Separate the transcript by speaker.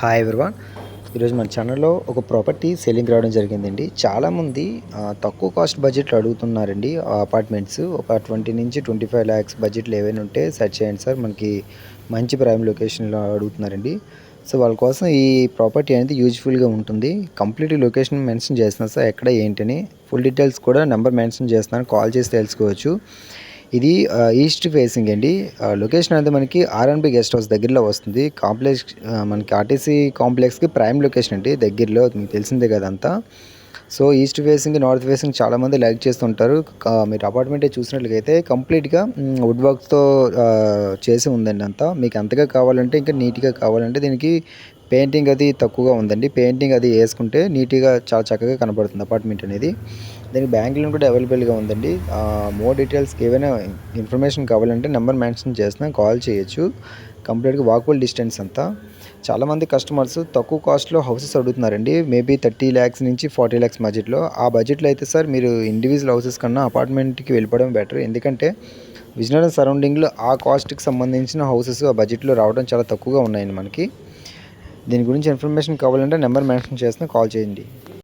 Speaker 1: Hi everyone ఈరోజు మన ఛానల్లో ఒక ప్రాపర్టీ సెల్లింగ్ రావడం జరిగిందండి. చాలామంది తక్కువ కాస్ట్ బడ్జెట్లో అడుగుతున్నారండి అపార్ట్మెంట్స్ ఒక ట్వంటీ నుంచి ట్వంటీ ఫైవ్ ల్యాక్స్ బడ్జెట్లు ఏవైనా ఉంటే సెర్చ్ చేయండి సార్. మనకి మంచి ప్రైమ్ లొకేషన్లో అడుగుతున్నారండి. సో వాళ్ళ కోసం ఈ ప్రాపర్టీ అనేది యూజ్ఫుల్గా ఉంటుంది. కంప్లీట్ లొకేషన్ మెన్షన్ చేస్తున్నాను సార్. ఎక్కడ ఏంటని ఫుల్ డీటెయిల్స్ కూడా నెంబర్ మెన్షన్ చేస్తున్నాను. కాల్ చేసి తెలుసుకోవచ్చు. ఇది ఈస్ట్ ఫేసింగ్ అండి. ఆ, లొకేషన్ అనేది మనకి ఆర్ఎన్బి గెస్ట్ హౌస్ దగ్గరలో వస్తుంది. కాంప్లెక్స్ మనకి ఆర్టీసీ కాంప్లెక్స్కి ప్రైమ్ లొకేషన్ అండి దగ్గరలో మీకు తెలిసిందే కదంతా so east facing north facing చాలామంది లైక్ చేస్తుంటారు. మీరు అపార్ట్మెంట్ చూసినట్లయితే కంప్లీట్గా వుడ్ వర్క్తో చేసి ఉందండి అంతా. మీకు అంతగా కావాలంటే ఇంకా నీట్గా కావాలంటే దీనికి పెయింటింగ్ అది తక్కువగా ఉందండి. పెయింటింగ్ అది వేసుకుంటే నీట్గా చాలా చక్కగా కనబడుతుంది అపార్ట్మెంట్ అనేది. దానికి బ్యాంక్ లోన్ కూడా అవైలబుల్గా ఉందండి. మోర్ డీటెయిల్స్కి ఏవైనా ఇన్ఫర్మేషన్ కావాలంటే నెంబర్ మెన్షన్ చేస్తున్నా కాల్ చేయొచ్చు. కంప్లీట్గా వాకబుల్ డిస్టెన్స్ అంతా. చాలామంది కస్టమర్స్ తక్కువ కాస్ట్లో హౌసెస్ అడుగుతున్నారండి. మేబీ థర్టీ ల్యాక్స్ నుంచి ఫార్టీ ల్యాక్స్ బడ్జెట్లో ఆ బడ్జెట్లో అయితే సార్ మీరు ఇండివిజువల్ హౌసెస్ కన్నా అపార్ట్మెంట్కి వెళ్ళిపోవడం బెటర్ ఎందుకంటే విజయనగరం సరౌండింగ్లో ఆ కాస్ట్కి సంబంధించిన హౌసెస్ ఆ బడ్జెట్లో రావడం చాలా తక్కువగా ఉన్నాయండి మనకి. దీని గురించి ఇన్ఫర్మేషన్ కావాలంటే నెంబర్ మెన్షన్ చేస్తున్నా కాల్ చేయండి.